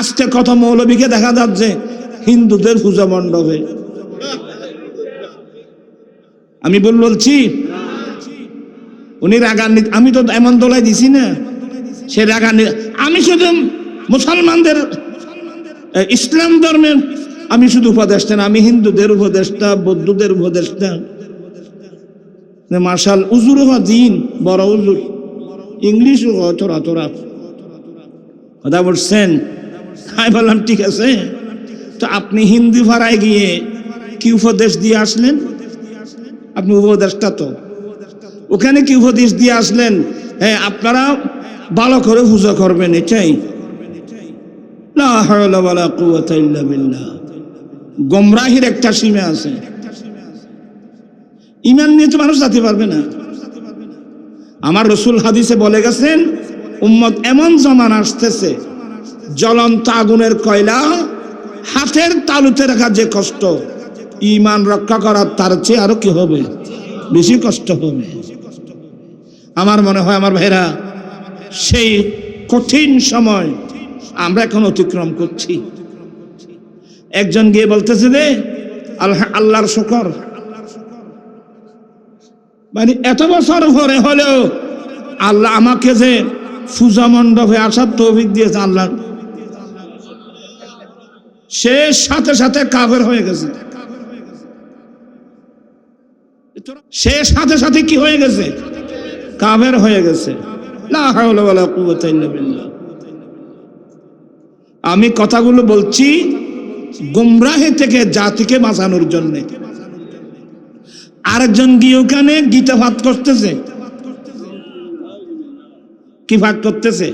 আজকে কত মৌলবীকে দেখা যাচ্ছে হিন্দুদের পূজা মণ্ডপে। আমি বল বলছি, উনি রাগান্বিত, আমি তো এমন দোলাই দিছি না, সে রাগান্বিত। আমি শুধু মুসলমানদের, ইসলাম ধর্মের, আমি শুধু উপদেষ্টা না, আমি হিন্দুদের উপদেষ্টা, বৌদ্ধদের উপদেষ্টা। মার্শাল, উজুর হওয়া দিন, বড় উজুর। ইংলিশও হয় তোরা তোরা। কথা বলছেন? আমি বললাম, ঠিক আছে। তো আপনি হিন্দি ভাড়ায় গিয়ে কি উপদেশ দিয়ে আসলেন? আপনি উপদেশটা তো। ওখানে কি উপদেশ দিয়ে আসলেন? হ্যাঁ আপনারা ভালো করে পূজা করবেন এটাই। গোমরাহির একটা সীমা আছে। ইমান নিয়ে তো মানুষ যেতে পারবে না। আমার রসুল হাদিসে বলে গেছেন, উম্মত এমন জমান আসতেছে জ্বলন্ত আগুনের কয়লা হাতের তালুতে রাখা যে কষ্ট ইমান রক্ষা করার তার চেয়ে আরও কি হবে? বেশি কষ্ট হবে। আমার মনে হয়, আমার ভাইরা, সেই কঠিন সময় আমরা এখন অতিক্রম করছি। একজন গিয়ে বলতেছে রে আল্লাহ, আল্লাহর শুকর। মানে এত বছর পরে হলেও আল্লাহ আমাকে যে পূজা মণ্ডপে আসার তৌফিক দিয়েছে, আল্লাহ সে সাথে সাথে কাফের হয়ে গেছে। সে সাথে সাথে কি হয়ে গেছে? কাফের হয়ে গেছে। আমি কথাগুলো বলছি গুমরাহে থেকে জাতিকে বাঁচানোর জন্য। আরেকজন গিয়ে ওখানে গীতা ভাত করতেছে। কি ভাগ করতেছে?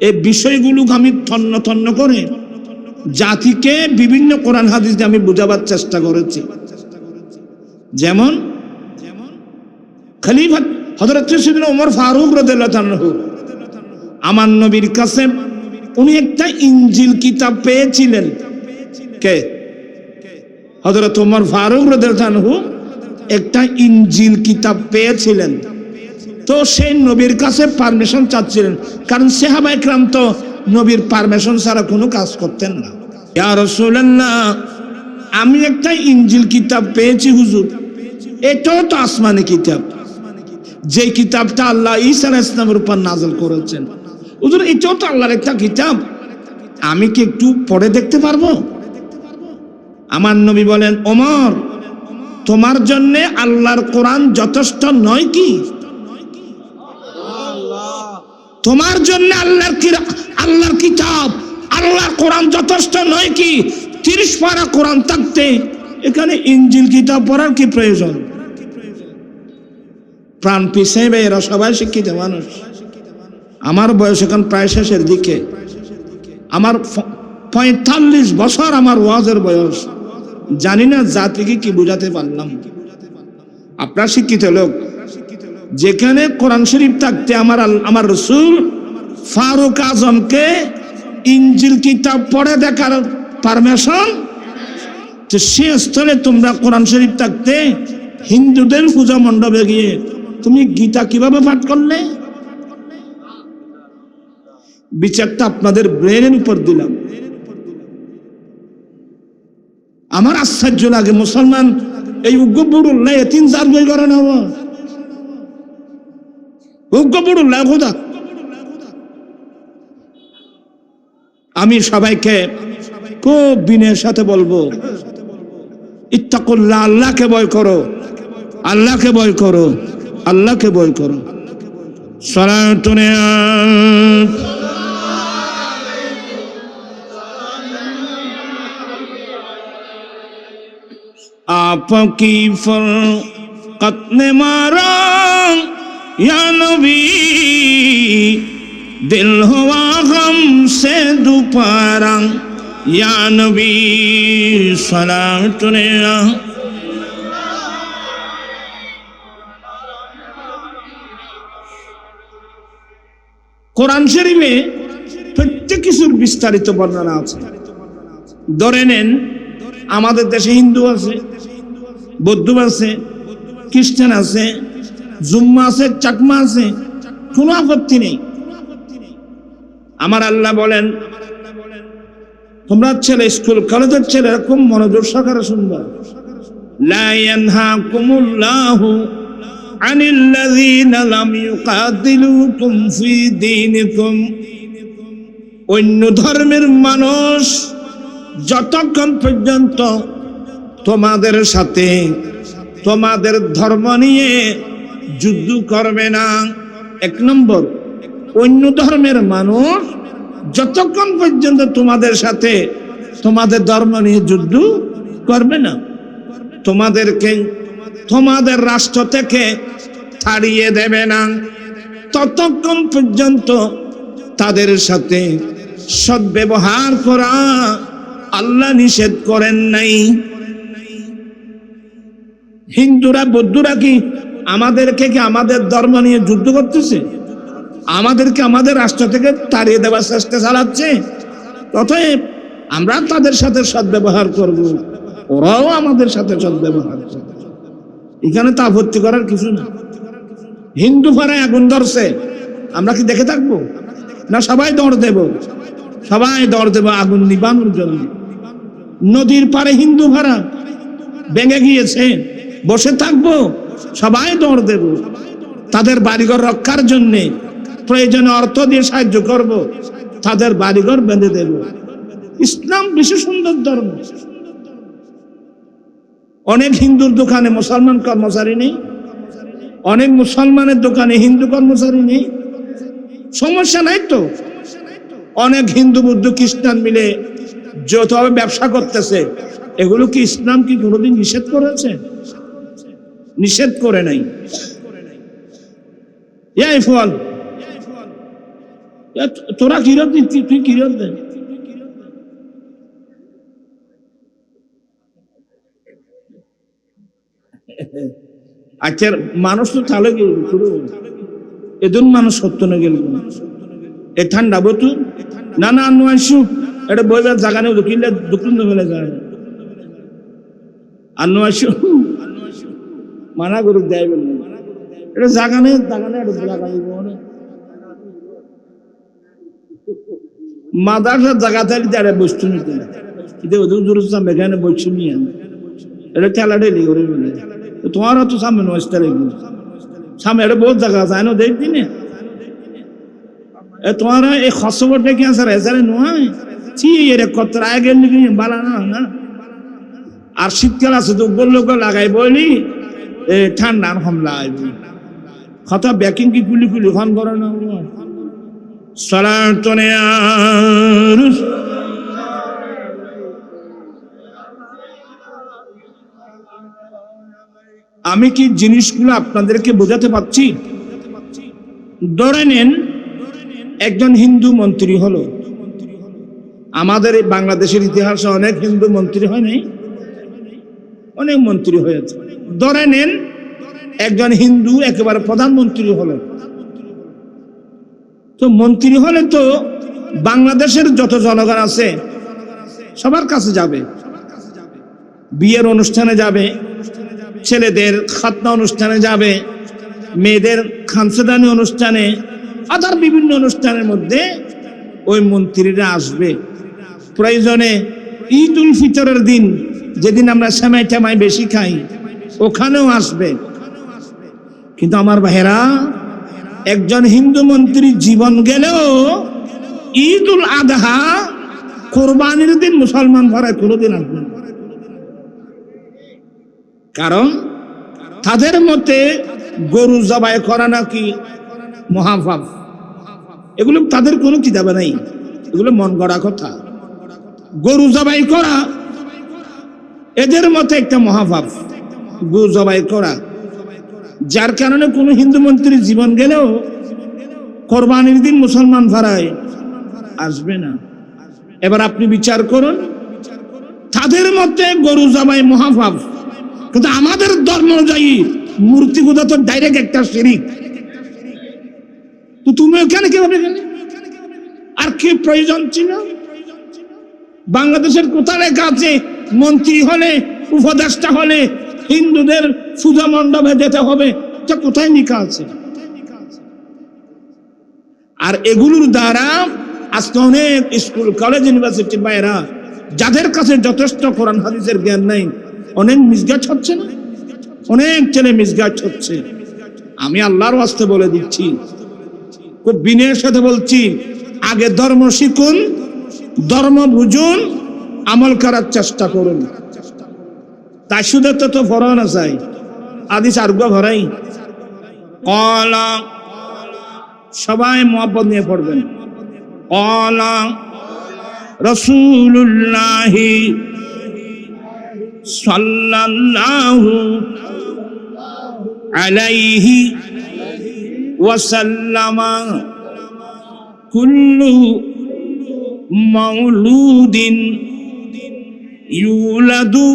এই বিষয়গুলো আমি তন্ন তন্ন করে জাতিকে বিভিন্ন কোরআন হাদিস আমি বোঝাবার চেষ্টা করেছি। যেমন, খলিফা হজরত সিদিন ওমর ফারুক রদুল্লাহ আমার নবীর কাছে উনি একটা ইঞ্জিল কিতাব পেয়েছিলেন। কে? হজরত ওমর ফারুক রদুল্লাহ একটা ইঞ্জিল কিতাব পেয়েছিলেন। তো সেই নবীর কাছে পারমিশন চাচ্ছিলেন। কারণ সেহাবা একরাম তো নবীর পারমিশন ছাড়া কোনো কাজ করতেন না। ইয়া রাসূলুল্লাহ, আমি একটা ইঞ্জিল কিতাব পেয়েছি হুজুর। এটাও তো আসমানি কিতাব। যে কিতাবটা আল্লাহ ঈসা ইসলামের উপর নাজল করেছেন। হুজুর, এটাও তো আল্লাহর একটা কিতাব। আমি কি একটু পড়ে দেখতে পারব? আমার নবী বলেন, ওমর, তোমার জন্য আল্লাহর কোরআন যথেষ্ট নয় কি? তোমার জন্য আল্লাহর আল্লাহর কিতাব, আল্লাহর কোরআন যথেষ্ট নয় কি? তিরিশ পারা কোরআন থাকতে এখানে ইঞ্জিল কিতাব পড়ার কি প্রয়োজন? প্রাণ পিছাইবে এরা সবাই শিক্ষিত মানুষ। আমার বয়স এখন প্রায় শেষের দিকে। আমার পঁয়তাল্লিশ বছর আমার ওয়াজের বয়স। জানি না জাতিকে কি বুঝাতে পারলাম। আপনার শিক্ষিত লোক যেখানে কোরআন শরীফ থাকতে আমার আমার রসুল ফারুক আজমকে ইঞ্জিল কিতাব পড়ে দেখার পারমিশন যে সে স্থলে তোমরা কোরআন শরীফ থাকতে হিন্দুদের পূজা মণ্ডপে গিয়ে তুমি গীতা কীভাবে পাঠ করলে? বিচারটা আপনাদের ব্রেনের উপর দিলাম। আমার আশ্চর্য লাগে, মুসলমান এই উগ্রপুরুল্লাহ তিন চার বই করে নেব উগ্রপুরুল্লাহ খোদা আমি সবাইকে খুব বিনয়ের সাথে বলবো ইত্তাকুল্লাহ আল্লাহকে ভয় করো আল্লাহকে ভয় করো আল্লাহকে ভয় করো সলাতুনে आपकी फरकत ने मारा দিল হওয়া হামসে দুপারাং ইয়ানবী সালাম তুরে কোরআন শরীফে প্রত্যেক কিছুর বিস্তারিত বর্ণনা আছে। ধরে নেন, আমাদের দেশে হিন্দু আছে, বৌদ্ধ আছে, খ্রিস্টান আছে জুম্মা আছে চাকমা আছে কোনো আপত্তি নেই আমার আল্লাহ বলেন তোমরা ছেলে স্কুল কলেজের ছেলেরা খুব মনোযোগ সহকারে শুনবা لا ينهاكم الله عن الذين لم يقاتلوكم في دينكم অন্য ধর্মের মানুষ যতক্ষণ পর্যন্ত তোমাদের সাথে তোমাদের ধর্ম নিয়ে যুদ্ধ করবে না। এক নম্বর, অন্য ধর্মের মানুষ যতক্ষণ পর্যন্ত তোমাদের সাথে তোমাদের ধর্ম নিয়ে যুদ্ধ করবে না, তোমাদেরকে তোমাদের রাষ্ট্র থেকে ছাড়িয়ে দেবে না, ততক্ষণ পর্যন্ত তাদের সাথে সদ্ব্যবহার করা আল্লাহ নিষেধ করেন নাই। হিন্দুরা, বৌদ্ধরা কি আমাদেরকে কি আমাদের ধর্ম নিয়ে যুদ্ধ করতেছে? আমাদেরকে আমাদের রাষ্ট্র থেকে তাড়িয়ে দেওয়ার চেষ্টা চালাচ্ছে। অতএব আমরা তাদের সাথে সদ্ব্যবহার করব। ওরাও আমাদের সাথে সদ্ব্যবহার করবে। এখানে তা আপত্তি করার কিছু না। হিন্দু পাড়ায় আগুন ধরছে। আমরা কি দেখে থাকব? না সবাই দৌড় দেব? সবাই দৌড় দেব আগুন নিবানোর জন্য। নদীর পারে হিন্দু ভাড়া ভেঙে গিয়েছে। বসে থাকব? সবাই দৌড় দেব। তাদের বাড়িঘর রক্ষার জন্য প্রয়োজনে অর্থ দিয়ে সাহায্য করব। তাদের বাড়িঘর বেঁধে দেব। ইসলাম বেশি সুন্দর ধর্ম। অনেক হিন্দুর দোকানে মুসলমান কর্মচারী নেই। অনেক মুসলমানের দোকানে হিন্দু কর্মচারী নেই। সমস্যা নাই তো? অনেক হিন্দু বুদ্ধ খ্রিস্টান মিলে যৌথভাবে ব্যবসা করতেছে। এগুলো কি ইসলাম কি কোনোদিন নিষেধ করেছে? নিষেধ করে নাই। তোরা কিরত দিচ্ছি তুই কিরত দে আচ্ছা মানুষ তো তাহলে গেল এদিন মানুষ সত্য না গেল এ ঠান্ডা না না, আনু, আইসু। এটা বইবার জায়গা নেই কিনলে দুকুন ফেলে যায়। আনু, আইসু। মানা করুক, দেয় বলবে এটা জাগানে নেই বলে। মাদারসার থাকলে তারা বস্তু নিতে করে বলে তো সামনে বহুত আছে তোমার এই খসবর ডেকে আসার এসারে নয় চি এর কত আয় গেল বালা না না। আর শীতকাল আছে তো বলল লাগাই বলি এ, ঠান্ডার হামলা কথা ব্যাকিং কি কুলি কুলি খন করে না? আমি কি জিনিসগুলো আপনাদেরকে বোঝাতে পারছি? ধরে নেন, একজন হিন্দু মন্ত্রী হলো। আমাদের বাংলাদেশের ইতিহাসে অনেক হিন্দু মন্ত্রী হয় নাই? অনেক মন্ত্রী হয়েছে। ধরে নেন, একজন হিন্দু একেবারে প্রধানমন্ত্রী হলো তো মন্ত্রী হলে তো বাংলাদেশের যত জনগণ আছে, সবার কাছে যাবে। বিয়ের অনুষ্ঠানে যাবে, ছেলেদের খাতনা অনুষ্ঠানে যাবে, মেয়েদের খানসেদানি অনুষ্ঠানে, আদার বিভিন্ন অনুষ্ঠানের মধ্যে ওই মন্ত্রীরা আসবে। প্রয়োজনে ঈদ উল ফিতরের দিন যেদিন আমরা সেমাই টেমাই বেশি খাই, ওখানেও আসবে। কিন্তু আমার ভাইয়েরা, একজন হিন্দু মন্ত্রীর জীবন গেলেও ঈদ উল আদহা কোরবানির দিন মুসলমান ঘরে কোনোদিন আসবে কারণ তাদের মতে গরু জবাই করা নাকি মহাভাব এগুলো তাদের কোনো কিতাবে নাই। এগুলো মন গড়া কথা। গরু জবাই করা এদের মতে একটা মহাভাব গরু জবাই করা। যার কারণে কোনো হিন্দু মন্ত্রীর জীবন গেলেও কোরবানির দিন মুসলমান ভাড়ায় আসবে না। এবার আপনি বিচার করুন, তাদের মতে গরু জবাই মহাভাব। কিন্তু আমাদের ধর্ম অনুযায়ী মূর্তি পূজা তো ডাইরেক্ট একটা শিরিক। তো তুমি ওখানে কীভাবে গেলে? আর কি প্রয়োজন ছিল? বাংলাদেশের কোথায় লেখা মন্ত্রী হলে, উপদেষ্টা হলে, হিন্দুদের পূজা মণ্ডপে যেতে হবে। তা কোথায় লেখা আছে? আর এগুলোর দ্বারা আজকে অনেক স্কুল, কলেজ, ইউনিভার্সিটি বাইরা যাদের কাছে যথেষ্ট কোরআন, হাদিসের জ্ঞান নাই, অনেক মিসগাছ হচ্ছে না? অনেক ছেলে মিসগাছ হচ্ছে। আমি আল্লাহর ওয়াস্তে বলে দিচ্ছি, খুব বিনয়ের সাথে বলছি, আগে ধর্ম শিখুন, ধর্ম বুঝুন আমল করার চেষ্টা করুন। তাই শুধু তো তো ফরান আছে আদিস আরগা ভরাই। কলা সবাই মহব্বত নিয়ে পড়বেন। কলা রসুল্লাহ সাল্লাল্লাহু আলাইহি ওয়াসাল্লামা কুল্লু মাউলুদিন ইউলাদু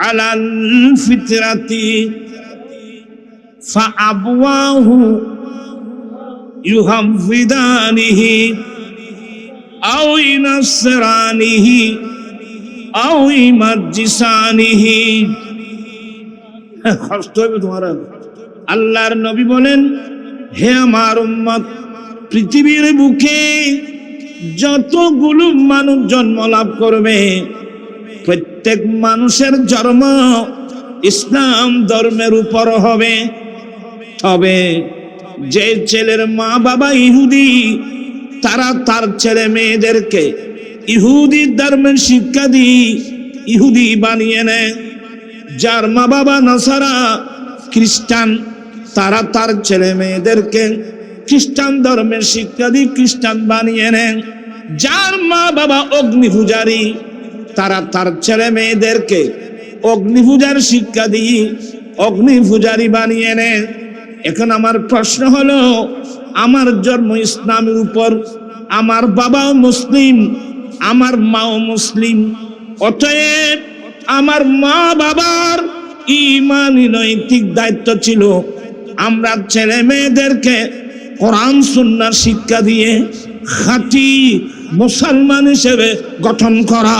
আলাল ফিতরাতি فأبواه يهفدانه أو ينصرانه أو يمجسانه কষ্ট হবে তোমার আল্লাহর নবী বলেন হে আমার উম্মত পৃথিবীর বুকে যতগুলো মানুষ জন্ম লাভ করবে, প্রত্যেক মানুষের জন্ম ইসলাম ধর্মের উপর হবে। তবে যে ছেলের মা বাবা ইহুদি, তারা তার ছেলে মেয়েদেরকে ইহুদি ধর্মের শিক্ষা দি ইহুদি বানিয়ে নেয়। যার মা বাবা নাসারা খ্রিস্টান, তারা তার ছেলে মেয়েদেরকে খ্রিস্টান ধর্মের শিক্ষা দিয়ে খ্রিস্টান বানিয়ে নেন। যার মা বাবা অগ্নি পূজারী, তারা তার ছেলে মেয়েদেরকে অগ্নি পূজার শিক্ষা দিয়ে অগ্নি পূজারী বানিয়ে নেন। এখন আমার প্রশ্ন হলো, আমার জন্ম ইসলামের উপর আমার বাবাও মুসলিম, আমার মাও মুসলিম, অতএব আমার মা বাবার ইমানি নৈতিক দায়িত্ব ছিল। আমরা ছেলে মেয়েদেরকে কোরআন সুন্নার শিক্ষা দিয়ে খাঁটি মুসলমান হিসেবে গঠন করা।